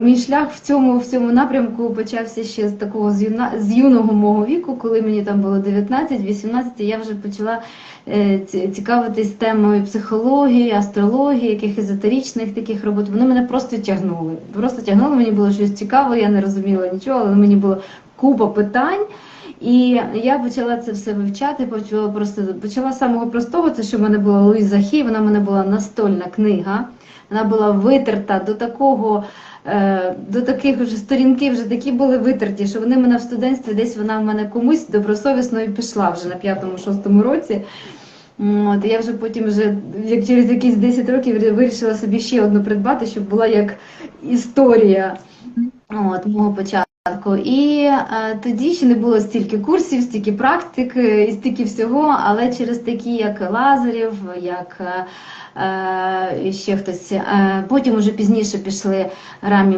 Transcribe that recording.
Мій шлях в цьому в цьому напрямку почався ще з такого з, юна, з юного мого віку, коли мені там було 19-18, я вже почала е, цікавитись темою психології, астрології, яких езотерічних таких робот. Вони мене просто тягнули. Просто тягнули, мені було щось цікаве, я не розуміла нічого, але мені було купа питань. І я почала це все вивчати, почала просто почала з самого простого, це що в мене була Луїза Хі, вона в мене була настольна книга. Вона була витерта до такого, е, до таких вже сторінки вже такі були витерті, що вони мене в студентстві десь вона в мене комусь добросовісно і пішла вже на п'ятому-шостому році. От, я вже потім, вже, як через якісь 10 років, вирішила собі ще одну придбати, щоб була як історія от, мого початку. І е, тоді ще не було стільки курсів, стільки практик і стільки всього, але через такі, як Лазарів, як е, е, ще хтось, потім уже пізніше пішли рамі